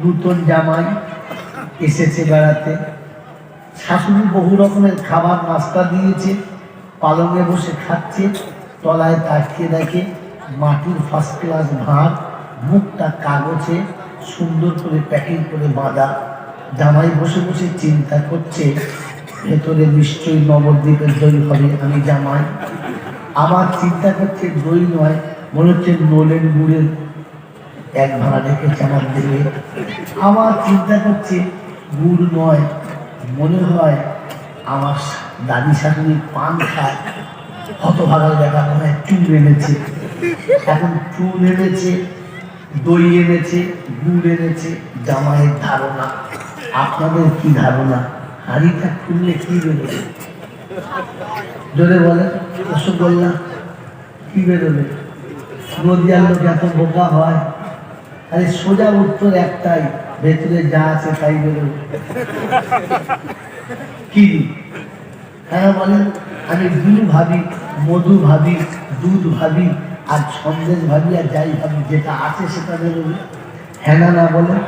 নূতন জামাই এসেছে বেড়াতে। শাশুড়ি বহু রকমের খাবার নাস্তা দিয়েছে পালঙে বসে খাচ্ছে, তলায় তাকিয়ে দেখে মাটির ফার্স্ট ক্লাস ভাত, মুখটা কাগজে সুন্দর করে প্যাকিং করে বাঁধা। জামাই বসে বসে চিন্তা করছে, ভেতরে নিশ্চয়ই নবদ্বীপের দই হবে। আমি জামাই আবার চিন্তা করছে দই নয়, মনে হচ্ছে নোলেন গুড়ের এক ভাড়া রেখেছে আমার দেবে আমার চিন্তা করছে, গুড় নয়, মনে হয় আমার দাদি শাশুড়ি পান খায়। হতভাগা দেখা মনে হয় চুল এনেছে। এখন চুল এনেছে, দই এনেছে, গুড় এনেছে, জামাইয়ের ধারণা। আপনাদের কি ধারণা? হাড়িটা খুললে কি বেরোবে? জোরে বলে রসগোল্লা কি বেরোবে? নদিয়ার লোক এত বোকা হয়। আরে সোজা উত্তর একটাই, ভেতরে যা আছে তাই বেরোবে কি? হ্যাঁ বলেন, আমি গুড় ভাবি, মধু ভাবি, দুধ ভাবি, আর সন্দেশ ভাবি, আর যাই ভাবি, যেটা আছে সেটা বেরোবে হ্যাঁ না না বলেন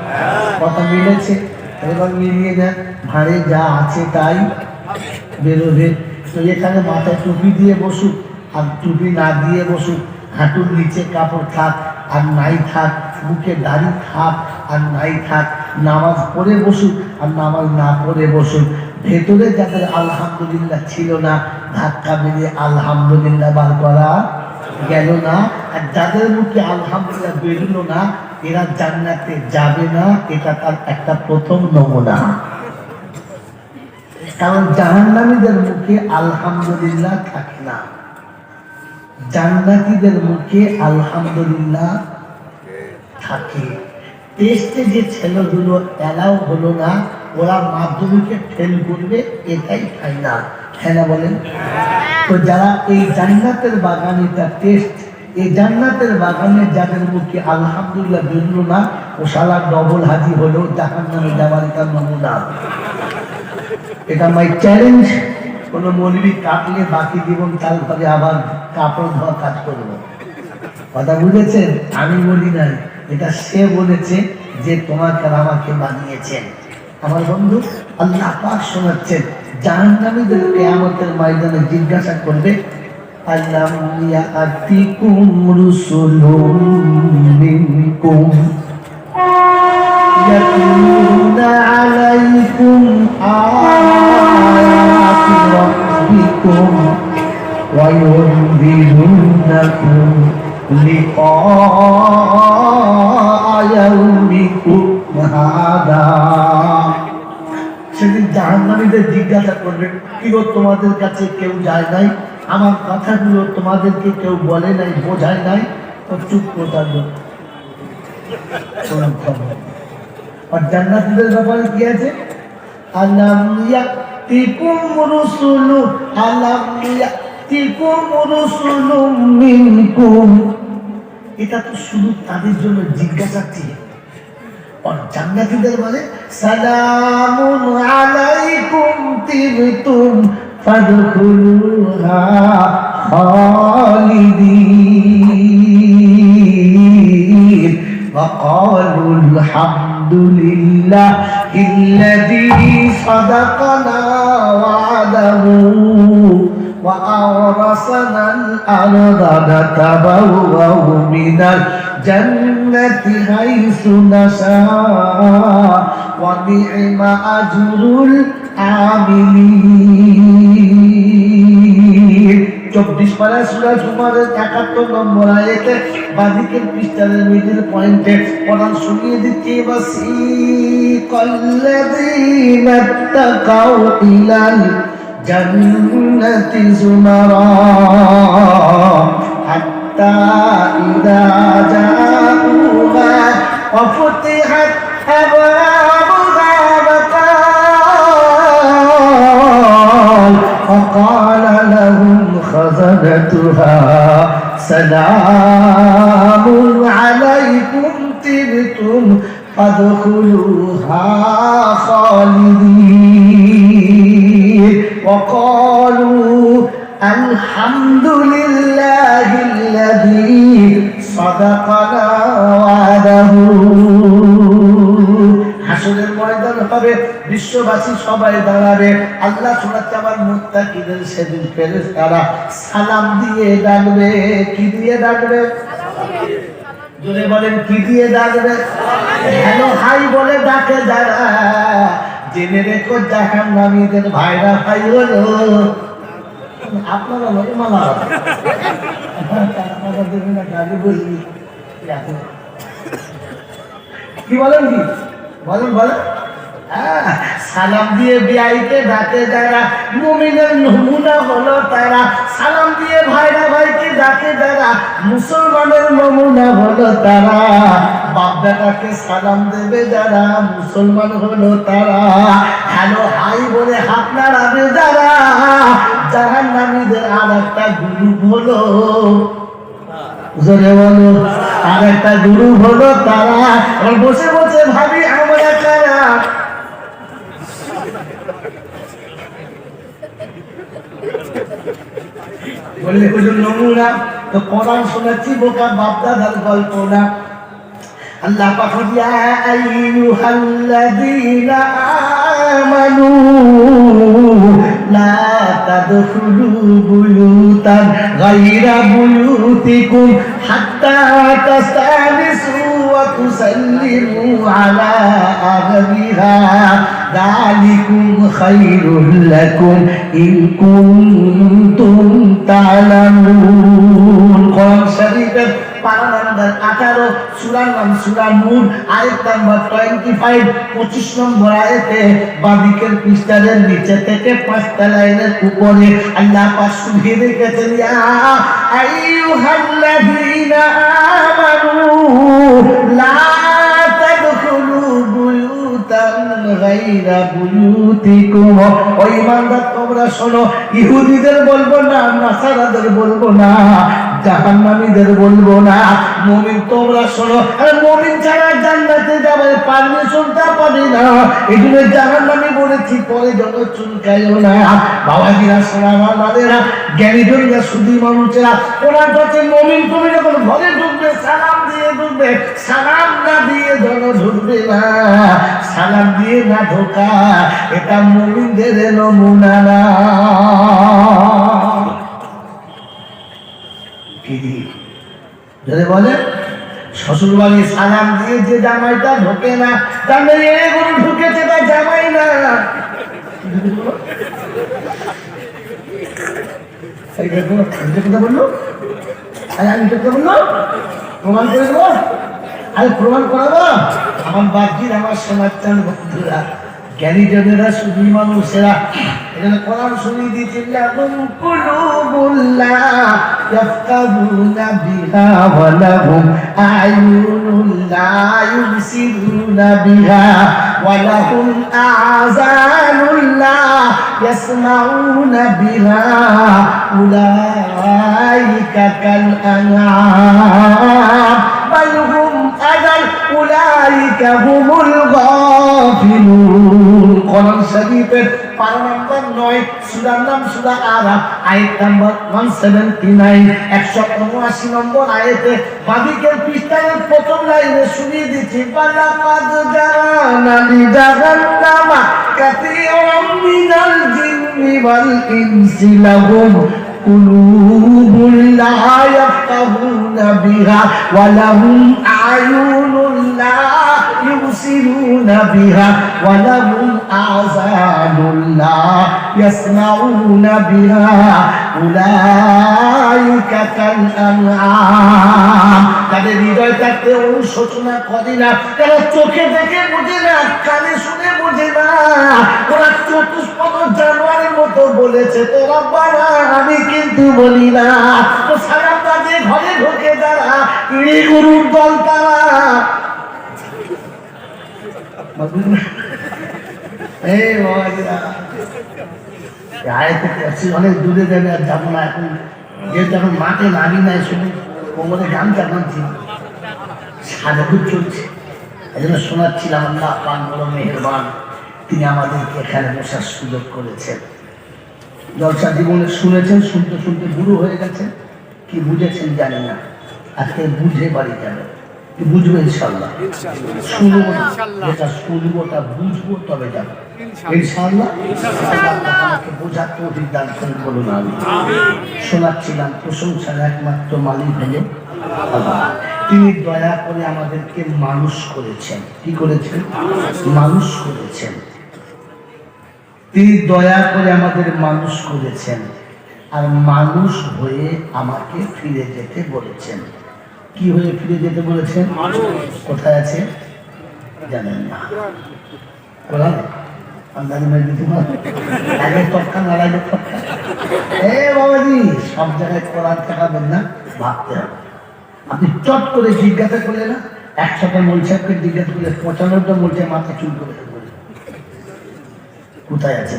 কথা মিলেছে? এবার মিলিয়ে দেন ভাঁড়ে যা আছে তাই বেরোবে। তো এখানে মাথায় টুপি দিয়ে বসুক, আর টুপি না দিয়ে বসুক, হাঁটুর নিচে কাপড় থাক, আর নাই থাক মুখে দাড়ি থাক আর নাই থাক, নামাজ পড়ে বসুক আর নামাজ না পড়ে বসুক। ভেতরে যাদের আলহামদুলিল্লাহ ছিল না, ধাক্কা মেরে আলহামদুলিল্লাহ বার করা গেল না। আর যাদের মুখে আলহামদুলিল্লাহ বেরোলো না, এরা জান্নাতে যাবে না, এটা তার একটা প্রথম নমুনা। কারণ জাহান্নামীদের মুখে আলহামদুলিল্লাহ থাকে না। জান্নাতীদের মুখে আলহামদুলিল্লাহ থাকে। টেস্টে যে ছেলেগুলো এলাও হলো না, ওরা মাধ্যমিকে ফেল করবে, এটাই ফাইনাল হ্যাঁ না বলেন? তো যারা এই জান্নাতের বাগানিটা টেস্ট এই জান্নাতের বাগানে যাদের মুখে আলহামদুলিল্লাহ বেরলো না ও সালা ডবল হাজি হলো জাহান নামে যাবার এটা নমুনা। এটা মাই চ্যালেঞ্জ কোনো মনিবি কাটলে বাকি জীবন তার ঘরে আবার কাপড় ধোয়া কাজ করব। কথা বুঝেছেন? আমি বলি নাই। এটা সে বলেছে যে তোমাকে আর আমাকে বানিয়েছেন আমার বন্ধু আল্লাহ পাক শোনাচ্ছেন জাহান্নামীদের কেয়ামতের ময়দানে জিজ্ঞাসা করবে আল্লাহ ইয়াতিকুম রুসুলুম মিনকুম يتلون عليكم آيات ربكم وينذرونكم لقاء يومكم هذا সেদিন জাহান্নামীদের জিজ্ঞাসা করবেন কি তোমাদের কাছে কেউ যায় নাই আমার কথাগুলো তোমাদেরকে কেউ বলে নাই বোঝায় নাই তো চুপ করে খবর আর জান্নাতীদের ব্যাপারে কি আছে আলাম ইয়াতিকুম রুসুলু আলাম ইয়াতিকুম রুসুলুম মিনকুম এটা তো শুধু তাদের জন্য জিজ্ঞাসা ছিল আর জান্নাতীদের বলে সালামুন আলাইকুম তিবতুম ফাদখুলুহা খালিদিন وقالوا الحمد لله الذي صدقنا وعده وأورثنا الأرض نتبوأ من الجنة حيث نشاء ونعم أجر العاملين চব্বিশ পারা সুরা জুমারের একাত্তর নম্বর আয়েতে বাদিকের পৃষ্ঠারের মিডিল পয়েন্টে পড়ান শুনিয়ে দিচ্ছি বাসি কল্লাযীনা তাকাউ ইলাল جنة زمرا حتى إذا جاءوها وفتحت أبوابها وقال فقال لهم خزنتها سلام عليكم تبتم فادخلوها خالدين. وقالوا الحمد لله الذي صدقنا وعده বিশ্ববাসী সবাই দাঁড়াবে আল্লাহ শোনাচ্ছে আমার মুত্তাকিদের সেদিন ফেরেস তারা সালাম দিয়ে ডাকবে কি দিয়ে ডাকবে জোরে বলেন কি দিয়ে ডাকবে হ্যালো হাই বলে ডাকে যারা জেনে রেখো জাহান নামীদের ভাইরা ভাই হলো আপনারা নয় মালা কি বলেন কি? বলেন বলেন। সালাম দিয়ে বিআইকে ডাকে যারা মুমিনের নমুনা হলো তারা। সালাম দিয়ে ভাইরা ভাইকে ডাকে যারা মুসলমানের নমুনা হলো তারা। বাপ বেটাকে সালাম দেবে যারা মুসলমান হলো তারা। হ্যালো হাই বলে হাত নাড়াবে যারা জাহান নামীদের আর একটা গ্রুপ হলো। জোরে বলো আর একটা গুরু হলো তারা। বসে বসে ভাবি আমরা কারা বললে হুজুর নমুনা তো কোরআন শোনাচ্ছি, বোকা বাপদাদার গল্প না। আল্লাহ পাক ইয়া হাত্তা তাস্তানিসু ওয়া তুসাল্লিমু আলা আহলিহা যালিকুম খায়রুল লাকুম ইন কুনতুম তা'লামুন কোরআন নাম্বার আঠারো সুরার নাম সুরা নূর আয়াত নাম্বার টোয়েন্টি ফাইভ পঁচিশ নম্বর আয়াতে বাদিকের পৃষ্ঠারের নিচে থেকে পাঁচটা লাইনের উপরে আল্লাহ পাক শুনিয়ে রেখেছেন তোমরা শোনো, ইহুদিদের বলব না, নাসারাদের বলব না জাহান্নামীদের বলব না। মুমিন, তোমরা শোনো। মুমিন ছাড়া জান্নাতে যাবে পারমিশনটা পাবে না। এই জন্য জাহান্নামী বলেছি পরে যত চুলকাইও না। বাবাজিরা মাদেরা জ্ঞানী জনীরা শুধু মানুষেরা, ওনার কাছে মুমিন তুমি যখন ঘরে ঢুকবে, সালাম দিয়ে ঢুকবে, সালাম না দিয়ে যেন ঢুকবে না। সালাম দিয়ে না ঢোকা, এটা মুমিনদের নমুনা না কি যদি বলে শ্বশুর বাড়ি সালাম দিয়ে যে জামাইটা ঢোকে না জানে এগুলো ঢুকেছে তা জামাই না। কথা বলল? আরে আমি প্রমাণ করে দেবো? আরে প্রমাণ করাবো? আমার আমার চান বন্ধুরা। জ্ঞানী জনেরা শুধু মানুষেরা এখানে কোরআন শুনিয়ে দিয়েছে লাহুম কুলুবুল্লাহ ইয়াফকাহুনা বিহা ওয়া লাহুম আয়ুনুন লা ইউবসিরুনা বিহা ওয়া লাহুম আযানুন লা ইয়াসমাউনা বিহা উলাইকা কাল আনআম বাল হুম আদাল উলাইকা হুমুল গাফিলুন কোরআন শরীফের পারা নাম্বার নয়, সুরার নাম সুরা আরা আয়াত নাম্বার ওয়ান সেভেন্টি নাইন একশো উনআশি নম্বর আয়াতে বাদিকের পৃষ্ঠায় প্রথম লাইনে শুনিয়ে দিচ্ছি বালাকাদ জারানা লিজাহান্নামা কাসীরাম মিনাল জিন্নি ওয়াল ইনসি লাহুম। قلوب لا يفقهون بها ولهم أعين لا يبصرون بها ولهم آذان لا يسمعون بها أولئك كالأنعام তাদের হৃদয় থাকতে অনুশোচনা করে না তারা চোখে দেখে বোঝে না কানে শুনে বোঝে না ওরা চতুষ্পদ জানোয়ারের মতো বলেছে তোরা বাড়া আমি কিন্তু বলি না সারা তাদের ঘরে ঢোকে যারা ইড়ি গরুর দল তারা অনেক দূরে যাবে আর যাব না এখন। যেহেতু এখন মাঠে নামি নাই, শুধু কোমরে গামছা বাঁধছি। সাজাদুর চলছে। এই জন্য শোনাচ্ছিলাম, আল্লাহ পান বড় মেহরবান, তিনি আমাদেরকে এখানে বসার সুযোগ করেছেন। জলসা জীবনে শুনেছেন শুনতে শুনতে বুড়ো হয়ে গেছেন। কি বুঝেছেন জানি না। আজকে বুঝে বাড়ি যাবে। বুঝবে ইনশাল্লাহ। শুনব যেটা শুনব তা বুঝব তবে যাব। ইনশাল্লাহ। বোঝার দান বলুন আমি। শোনাচ্ছিলাম প্রশংসার একমাত্র মালিক আল্লাহ। তিনি দয়া করে আমাদেরকে মানুষ করেছেন। কি করেছেন। মানুষ করেছেন। তিনি দয়া করে আমাদের মানুষ করেছেন। আর মানুষ হয়ে আমাকে ফিরে যেতে বলেছেন। কি হয়ে ফিরে যেতে বলেছেন? কোথায় আছে? জানেন না। কোরআন আন্দাজি মেরে দিতে আগে এ বাবাজি সব জায়গায় কোরআন থাকাবেন না ভাবতে হবে। আপনি চট করে জিজ্ঞাসা করলে না? একশোটা মলসাবকে জিজ্ঞাসা করলে পঁচানব্বইটা মলসা মাথা চুল করে কোথায় আছে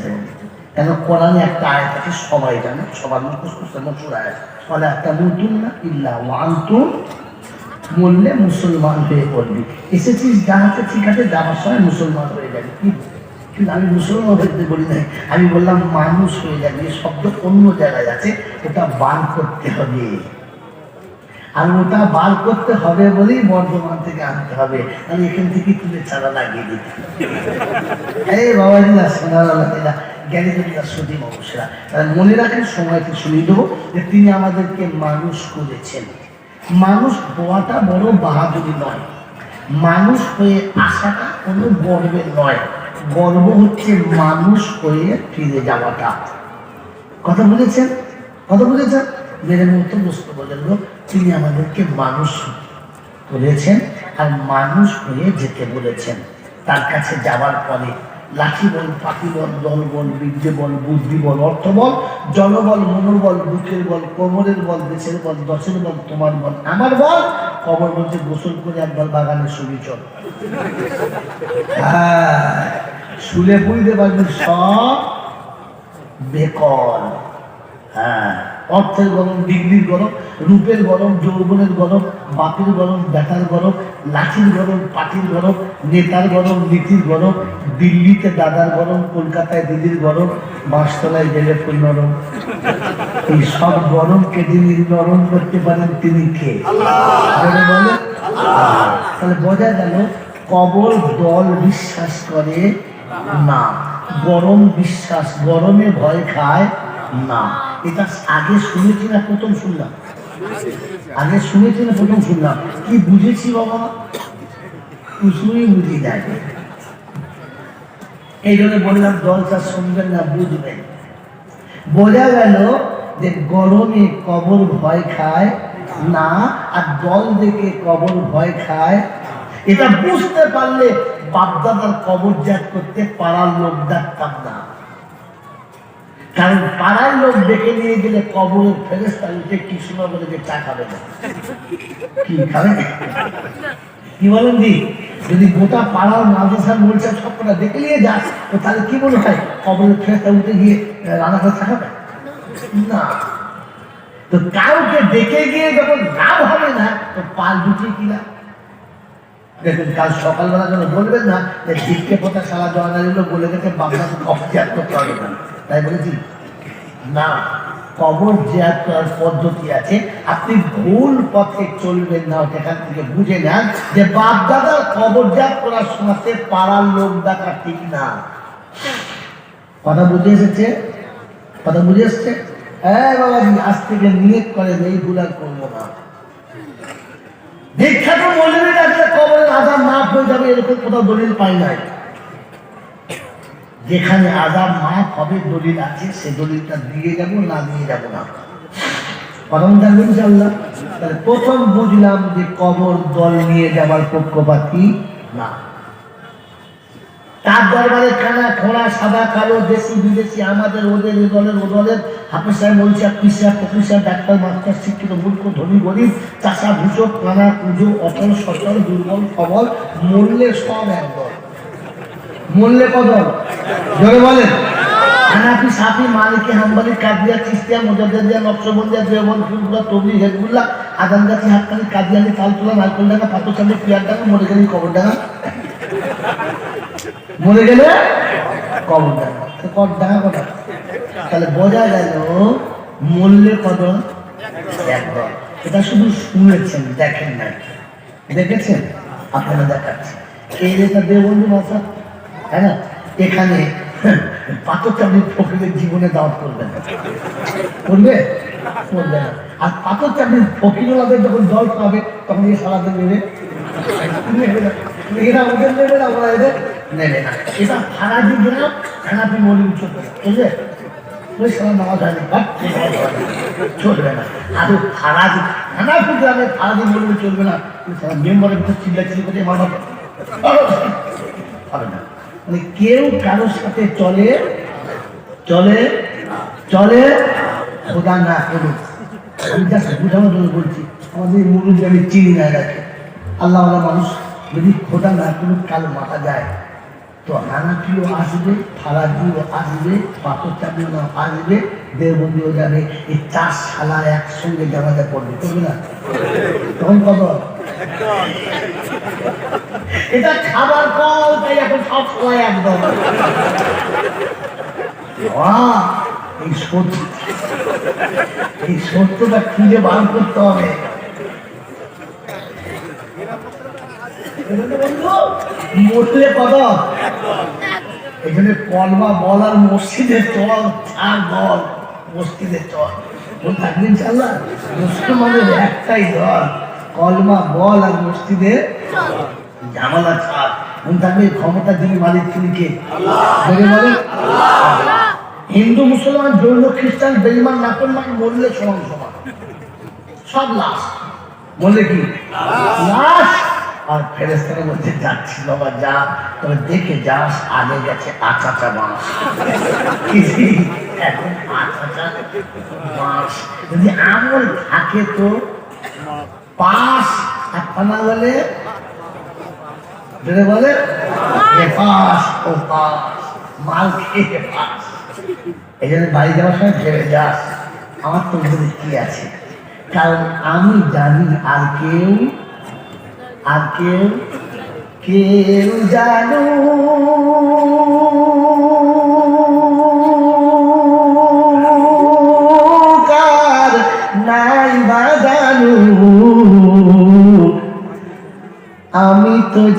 কেন কোরআনে একটা আয়াত আছে, সবাই জানে, সবার মুখস্থ মশুর আয়াত। ফলে একটা নতুন না ইল্লা ওয়ান্তু বললে মুসলমান হয়ে পড়বি। এসেছিস জানাতে ঠিক আছে যাওয়ার সময় মুসলমান হয়ে যাবে কি? কিন্তু আমি মুসলমান হতে বলি নাই। আমি বললাম, মানুষ হয়ে যাবে শব্দ অন্য জায়গায় আছে, ওটা বার করতে হবে। আর ওটা বার করতে হবে বলেই বর্ধমান থেকে আনতে হবে। আমি এখান থেকে তুলে চারা লাগিয়ে দিতে এই বাবা বাবাজিরা সোনারা জ্ঞানীরা সতী মানুষরা মনে রাখেন সময়কে শুনিয়ে দেবো যে তিনি আমাদেরকে মানুষ করেছেন। মানুষ হওয়াটা বড় বাহাদুরি নয়। মানুষ হয়ে আসাটা কোনো গর্বের নয়। গর্ব হচ্ছে মানুষ হয়ে ফিরে যাওয়াটা। কথা বলেছেন? কথা বলেছেন? মেরে মতো বুঝতে বলেন তিনি আমাদেরকে মানুষ করেছেন আর মানুষ হয়ে যেতে বলেছেন। তার কাছে যাওয়ার পরে লাঠি বল, পাখি বল, দল বল, বিদ্যে বল, বুদ্ধি বল, অর্থ বল, জনবল, মনোবল, বুকের বল, কোমরের বল, দেশের বল, দশের বল, তোমার বল, আমার বল, কবর বলছে গোসল করে একবার বাগানে শুনি চল। হ্যাঁ শুলে বুঝতে পারবে সব বেকল হ্যাঁ অর্থের গরম, ডিগ্রির গরম রূপের গরম, যৌবনের গরম, বাপের গরম, বেটার গরম, লাঠির গরম পাটির গরম, নেতার গরম, নীতির গরম, দিল্লিতে দাদার গরম, কলকাতায় দিদির গরম বাঁশতলায় গেলে ফুল নরম। এই সব গরমকে যিনি নরম করতে পারেন তিনি কে? তাহলে বোঝা গেল, কবর দল বিশ্বাস করে না। গরম বিশ্বাস, গরমে ভয় খায় না। এটা আগে শুনেছি না, প্রথম শুনলাম। আগে শুনেছি না প্রথম শুনলাম। কি বুঝেছি বাবা? কিছুই বুঝি যায় এই জন্য বললাম দলটা শুনবেন না, বুঝবেন। বোঝা গেল যে গরমে কবর ভয় খায় না, আর দল দেখে কবর ভয় খায়। এটা বুঝতে পারলে বাপদাদার কবর ত্যাগ করতে পাড়ার লোক ডাকতাম না। কারণ পাড়ার লোক ডেকে নিয়ে গেলে কবরের ফেরেস্তা উঠে কি শোনা বলে যে চা খাবে না? কি খাবে? কি বলেন দি যদি গোটা পাড়ার মাদ্রাসার মোলসা সবকটা দেখে নিয়ে যাস তো তাহলে কি মনে হয় কবরের ফেরেস্তা উঠে গিয়ে রান্না করে খাবে? না। তো কাউকে দেখে গিয়ে যখন লাভ হবে না, তো পাল দুটি কিনা দেখুন, কাল সকালবেলা যেন বলবেন না যে দিককে পোতা সারা দিল বলে গেছে কবর জিয়াদ করতে হবে না। তাই বলেছি, না, কবর জিয়াদ করার পদ্ধতি আছে। আপনি ভুল পথে চলবেন না সেখান থেকে বুঝে নেন যে বাপ দাদা কবর জিয়াদ করার শোনাতে পাড়ার লোক দেখা ঠিক না। কথা বুঝে এসেছে? কথা বুঝে এসছে? হ্যাঁ বাবাজি, আজ থেকে নিয়ত করেন এই ভুল আর করব না। বিখ্যাত মৌলবী ডাকলে কবরের আজাব মাফ হয়ে যাবে, এরকম কোথাও দলিল পাই নাই। যেখানে আজাব মাফ হবে, দলিল আছে, সে দলিলটা দিয়ে যাব না দিয়ে যাব না। প্রথম বুঝলাম যে কবর দল নিয়ে যাবার পক্ষপাতি না। তার দরবারে খানা, খোঁড়া, সাদা, কালো, দেশি, বিদেশি, আমাদের, ওদের দলের, ও দলের। হাফেসার মরিচা পিসা প্রফেসর ডাক্তার, মাস্টার, শিক্ষিত, মূর্খ, ধনী, গরিব চাষা ভূষক কানা পুজো অটল সচল, দুর্বল, সবল, মূল্যে সব একদল মূল্যে কদল জোরে বলেন। হানাফি সাফি, মালিকি, হাম্বালি, কাদিয়া, চিস্তিয়া মোজাদ্দিয়া নকশবন্দিয়া দেওবন ফুলগুলা তবলি হেদবুল্লাহ আদানগাছি, হাক্কানি কাদিয়ানি তালতোলা, নারকলডাঙ্গা পাতোচান্দি পিয়ারডাঙ্গা মরে গেলি কবরডাঙ্গা। মরে গেলে কবর ডাঙা কবর ডাঙা কথা তাহলে বোঝা গেল মূল্যে কদর একদম। এটা শুধু শুনেছেন, দেখেন নাই। দেখেছেন? আপনারা দেখাচ্ছি এই যেটা দেবন্ধু ভাষা তাই না? এখানে পাথর চাপড়ি ফকিরের জীবনে দাওয়াত করবেন। করবে? করবে না। আর পাথর চাপড়ি ফকিরওয়ালাদের যখন জল পাবে তখন এই সালাতে নেবে? না। এরা ওদের নেবে না ওরা এদের নেবে না। এটা খানাপি মলি চলবে না। বুঝলে? হয়নি বাট, নামাজ হয়নি। চলবে না। আর ফারাজি খানাপি চলবে না। মানা হবে না। মানে কেউ কারোর সাথে চলে চলে চলে, খোদা না জাস্ট বোঝানোর জন্য বলছি, আমাদের মুরুজ আমি চিনি না রাখে আল্লাহ মানুষ, যদি খোদা না করুক, কালো মাথা যায়। তো হানাকিও আসবে, ফারাজিও আসবে পাথর চাপিও আসবে দেবন্দিও যাবে, এই চার শালা একসঙ্গে জানাজা পড়বে করবে না? তখন কত? এটা খাবার কল তাই এখন সব সময় একদম। এই সত্য এই সত্যটা খুঁজে বার করতে হবে। মরলে কত? এখানে কলমা বল আর মসজিদের চল, চার দল, মসজিদের চল। ও থাকবে ইনশাল্লাহ মুসলমানের একটাই দল, কলমা বল আর মসজিদের জামালা ছাড়। মন থাকবে ক্ষমতা যিনি মালিক তিনি কে হিন্দু মুসলমান জৈন খ্রিস্টান বেইমান নাকলমান মরলে সমান সমান। সব লাশ। বললে কি? লাশ? আর ফেরেস্তারা বলছে যাচ্ছি বাবা যা। তবে দেখে যাস আগে গেছে আচাচা মাস। এখন আচাচা মাস। যদি আমল থাকে তো পাস আর পানা বলে যেটা বলে? পাস ও পাস মাল খেয়ে এই জন্য বাড়ি যাওয়ার সময় ভেবে যাস আমার তো উপরে কি আছে? কারণ আমি জানি আর কেউ আর কেউ কেউ জানো।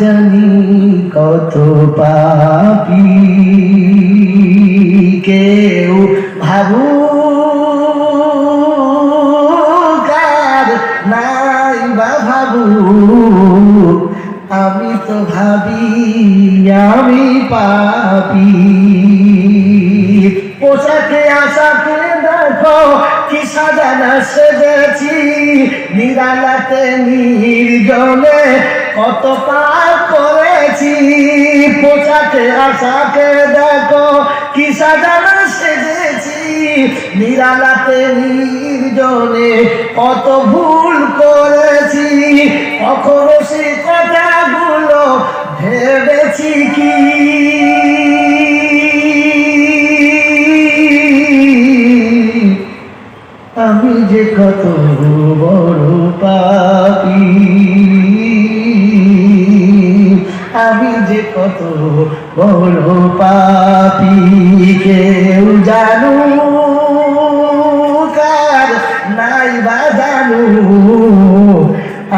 জানি কত পাপি। কেউ ভাবু নাই বা ভাবু আমি তো ভাবি, আমি পাপি। পোশাকে আশাকে দেখো, কি সাজানা সেজেছি। নিরালাতে নির্জনে কত পার করেছি। পোশাকে, আশাকে দেখো, কি সাজানা সেজেছি। নিরালাতে নির্জনে কত ভুল করেছি। কখনো সে কথাগুলো ভেবেছি কি? আমি যে কত বড় পাপি। আমি যে কত বড় পাপি, কেউ জানু কার নাই বা জানু।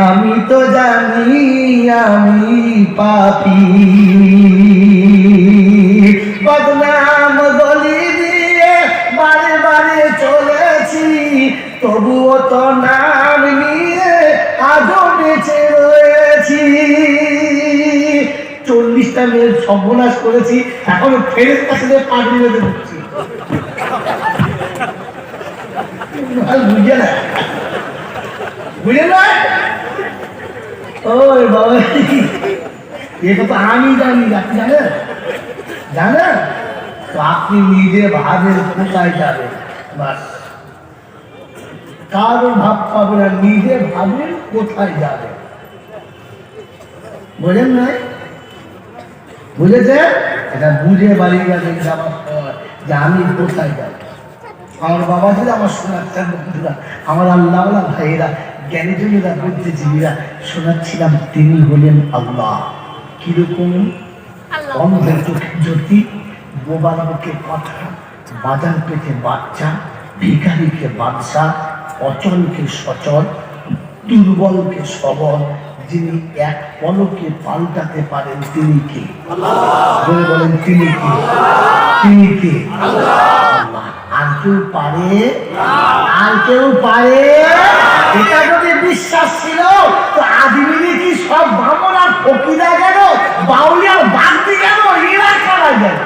আমি তো জানি আমি পাপি। বদনাম সর্বনাশ করেছি, এখন কাছে পাগড়ি বেঁধে জানি, আপনি নিজে ভাবেন কোথায় কারও ভাব পাবে না নিজে ভাবেন কোথায় যাবে বোঝেন নাই? বুঝেছে? এটা বুঝে বাড়ি সময় যে আমি কোথায় যাব? আমার বাবা ছিল আমার শোনাচ্ছেন বন্ধুরা আমার আল্লাহ ভাইয়েরা জ্ঞানীজনীরা বুদ্ধিজীবীরা শোনাচ্ছিলাম তিনি হলেন আল্লাহ। কীরকম? অন্ধের চোখে জ্যোতি বোবার মুখে কথা বাজার পেটে বাচ্চা ভিখারিকে বাদশা অচলকে সচল দুর্বলকে সবল যিনি এক পলকে পাল্টাতে পারেন তিনি কে? বলে বলেন, তিনি কে? তিনি কে? আর কেউ পারে? আর কেউ পারে? এটা যদি বিশ্বাস ছিল, তো আদিমিনে কি সব আর ফকিরা গেল? বাউলিয়া বাগদি গেল? এরা করা গেল?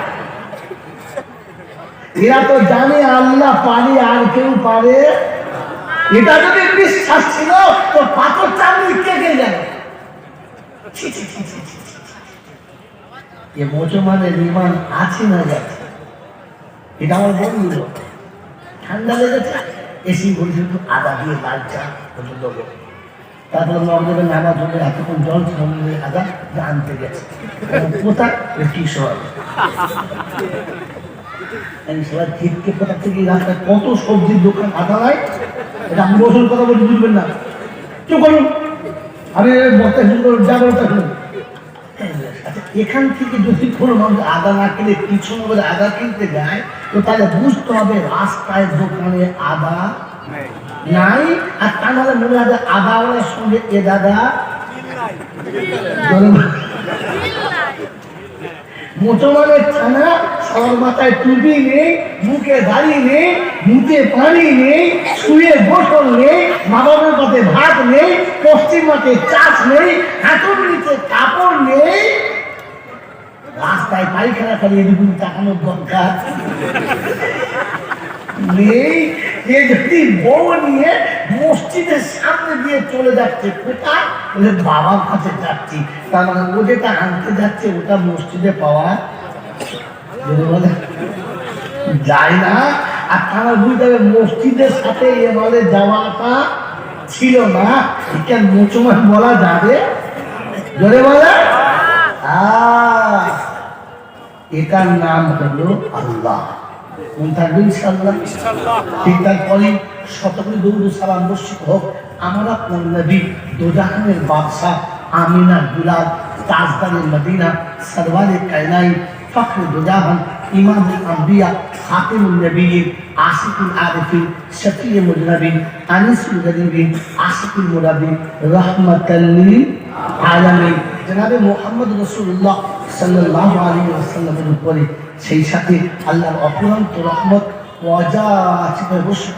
এরা তো জানে আল্লাহ পারে, আর কেউ পারে? এটা যদি বিশ্বাস ছিল, তো পাথর চামড়ি কেটে যাবে এ মুসলমানের ইমান আছে না যাচ্ছে এটা আমার বন্ধু। ঠান্ডা লেগেছে? এসি বলছে আদা দিয়ে লাল চা দেবো। তারপরে নামাজ হলে এতক্ষণ জল ছাড়িয়ে আদা যা আনতে গেছে। কোথা কিশোর আমি সবাই ঠিককে কোথা থেকে রাস্তায় কত সবজির দোকান, আদা নাই? এটা আমি বসুন কথা বলতে বুঝবেন না। চুপ করুন। আমি বলতে শুনুন আচ্ছা, এখান থেকে যদি কোনো মানুষ আদা না কিনে পিছনে করে আদা কিনতে যায় তো তাহলে বুঝতে হবে রাস্তায় দোকানে আদা নাই। আর তা নাহলে মনে হবে আদাওয়ালার সঙ্গে এ দাদা মুসলমানের থানা সবার মাথায় টুপি নেই মুখে দাড়ি নেই মুখে পানি নেই শুয়ে গোসল নেই মা বাবার মাঠে ভাত নেই পশ্চিম মাঠে চাষ নেই হাঁটুর নিচে কাপড় নেই রাস্তায় পায়খানা খালি এদিকে তাকানোর দরকার নেই যে যদি বউ নিয়ে মসজিদের সামনে দিয়ে চলে যাচ্ছে কোথায় বলে বাবার কাছে যাচ্ছি তার মানে ও যেটা আনতে যাচ্ছে ওটা মসজিদে পাওয়া যায় না আর তারা বুঝতে হবে মসজিদের সাথে যাওয়াটা ছিল না। এটা মুসলমান বলা যাবে? জোরে বলে? এটার নাম হলো আল্লাহ। কোন থাকবে ইনশাল্লাহ ঠিক তারপরে শতকরি দৌড় সালাম বর্ষিত হোক আমরা দোজাহানের বাদশাহ আমিনা দুলাল তাজদারের মদিনা সরওয়ারে কায়নাই দোজাহান ইমাম আম্বিয়া খাতিমুল নবীন আশিকুল আরিফিন শফিয়ে মুজনবিন আনিসুল গরিবিন আশিকুল মুরাবিন রহমতাল্লিল আলামিন জনাবে মোহাম্মদ রসুল্লাহ সাল্লাহ আলী আসাল্লামের উপরে সেই সাথে আল্লাহর অপুরন্ত রহমত অযাচিত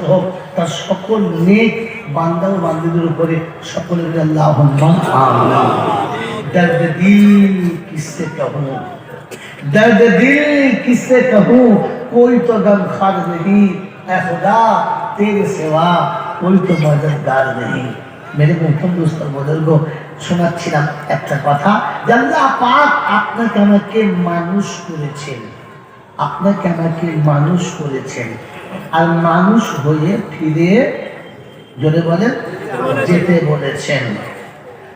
হোক তার সকল নেক বান্দা ও বান্ধবীদের উপরে সকলের আল্লাহ দর্দ দিল কিসে कहूँ दर्द दिल किससे कहूँ कोई तो गम खार नहीं ऐ खुदा तेरे सिवा कोई तो मददगार नहीं মেরে প্রথম দোস্তর বুজুর্গ শোনাচ্ছিলাম একটা কথা যে আল্লাহ পাক আপনাকে আমাকে মানুষ করেছেন আপনাকে আমাকে মানুষ করেছেন আর মানুষ হয়ে ফিরে জোরে বলেন যেতে বলেছেন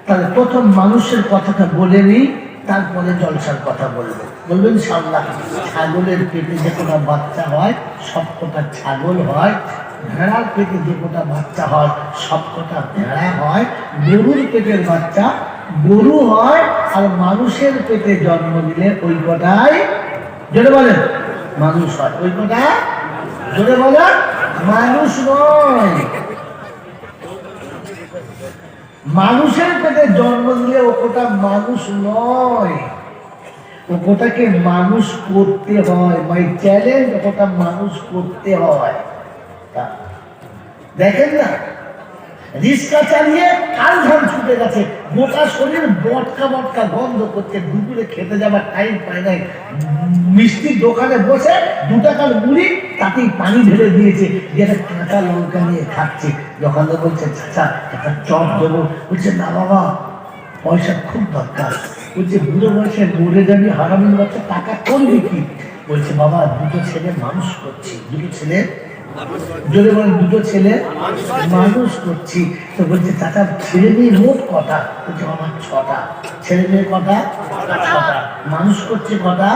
তাহলে প্রথম মানুষের কথাটা বলে নিই তারপরে জলসার কথা বলব। বলবেন সাল্লাহ ছাগলের পেটে যে কোনো বাচ্চা হয়, সব কটা ছাগল হয়, ভেড়ার পেটে যে কটা বাচ্চা হয়, সব কটা ভেড়া হয়, গরুর পেটের বাচ্চা, গরু হয়, আর মানুষের পেটে জন্ম দিলে ওই কটাই, জোরে বলেন, মানুষ হয়। ওই কটা, জোরে বলেন, মানুষ নয়। মানুষের পেটে জন্ম দিলে ওটা মানুষ নয়। ওটাকে মানুষ করতে হয়। মাই চ্যালেঞ্জ ওটা মানুষ করতে হয়। দেখেন না? রিক্সা চালিয়ে কাল ধান ছুটে গেছে। গোটা শরীর বটকা বটকা গন্ধ করছে। দুপুরে খেতে যাবার টাইম পায় নাই। মিষ্টির দোকানে বসে দু টাকার মুড়ি তাতেই পানি ঢেলে দিয়েছে। যেটা কাঁচা লঙ্কা নিয়ে খাচ্ছে। দোকানদার বলছে, চাচা, একটা চপ দেবো। বলছে, না বাবা, পয়সা খুব দরকার। বলছে, বুড়ো বয়সে মরে যাবি হারামির বাচ্চা টাকা করবি কি বলছে, বাবা, দুটো ছেলে মানুষ করছি। দুটো ছেলে দুটো ছেলে, মানুষ করছি, তো বলছে চাচা ছেলে মেয়ে মোট কটা? বলছে আমার ছটা। ছেলে মেয়ে ছটা। মানুষ করছে কটা?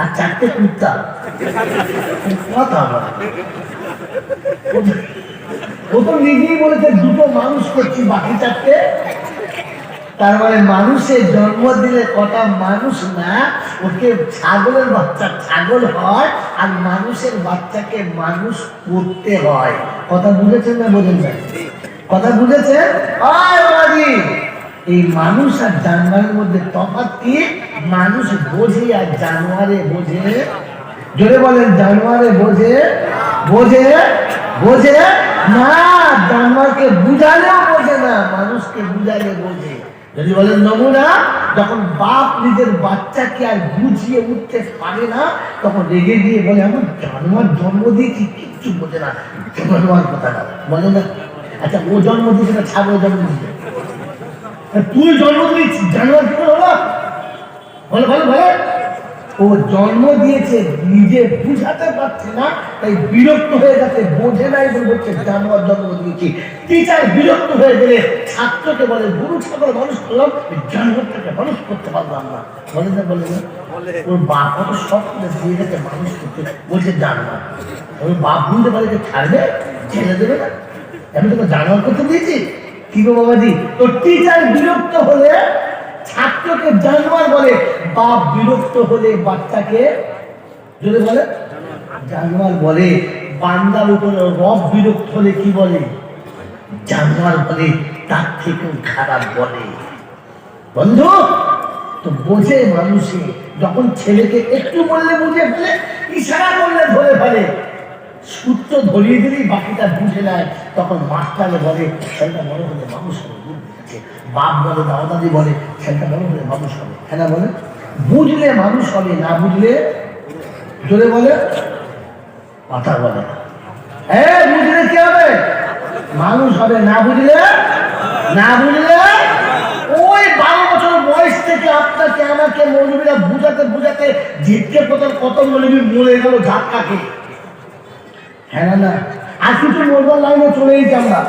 আর চারটে কুত্তা। কথা ও তো নিজেই বলেছে, দুটো মানুষ করছি, বাকি চারটে তার মানে মানুষের জন্ম দিলে কটা মানুষ না? ওকে ছাগলের বাচ্চা ছাগল হয় আর মানুষের বাচ্চাকে মানুষ করতে হয়। কথা বুঝেছেন না বোঝেন না কথা বুঝেছেন? এই মানুষ আর জানোয়ারের মধ্যে তফাৎ কি? মানুষ বোঝে আর জানোয়ারে বোঝে। জোরে বলেন, জানোয়ারে বোঝে? বোঝে? বোঝে? না, জানোয়ারকে বুঝালেও বোঝে না, মানুষকে বুঝালে বোঝে। যদি বলেন নমুনা যখন বাপ নিজের বাচ্চাকে আর বুঝিয়ে উঠতে পারে না, তখন রেগে গিয়ে বলে, আমার জানোয়ার জন্ম দিয়েছি, কিচ্ছু বোঝে না। জানোয়ার কথা না। বলে না। আচ্ছা ও জন্ম দিয়েছে না ছাগল জন্ম দিয়েছে? তুই জন্ম দিয়েছিস, জানোয়ার কি বলো বলে বলে বলে। ও জন্ম দিয়েছে নিজে বুঝাতে পারছে না তাই বিরক্ত হয়ে গেছে বোঝে নাই বলছে জানোয়ার জন্ম দিয়েছি। টিচার বিরক্ত হয়ে গেলে ছাত্রকে বলে গরু ছাগল মানুষ করলাম জানোয়ারটাকে মানুষ করতে পারলাম না। বলে না বলে না ওর বাপ কত শখ দিয়ে গেছে মানুষ করতে। বলছে জানোয়ার। ওর বাপ বুঝতে পারে যে ছাড়বে? ছেড়ে দেবে না? আমি তোকে জানোয়ার করতে দিয়েছি? কি গো বাবাজি? তো টিচার বিরক্ত হলে ছাত্রকে জানোয়ার বলে, বাপ বিরক্ত হলে বাচ্চাকে যদি বলে, জানোয়ার বলে, বান্দার উপরে রব বিরক্ত হলে কি বলে? জানোয়ার বলে, তার থেকেও খারাপ বলে। বন্ধু, তো বোঝে মানুষে, যখন ছেলেকে একটু বললে বুঝে ফেলে, ইশারা করলে ধরে ফেলে। সূত্র ধরিয়ে দিলেই বাকিটা বুঝে নেয়। তখন মাস্টারে বলে, ছেলেটা বড় হলে মানুষ হবে। বাপ বলে দাদা দাদি বলে বড় হলে মানুষ হবে। হ্যাঁ বলে বুঝলে মানুষ হবে না বুঝলে জোরে বলে কথা বলে হ্যাঁ বুঝলে কি হবে? মানুষ হবে না বুঝলে না বুঝলে ওই বারো বছর বয়স থেকে আপনাকে আমাকে মৌলবীরা বুঝাতে বুঝাতে জিতকে কোথাও কত মৌলবী মরে গেল ঝাপটাকে হ্যাঁ না, আর কিছু মরবার লাইনে চলেই আমরা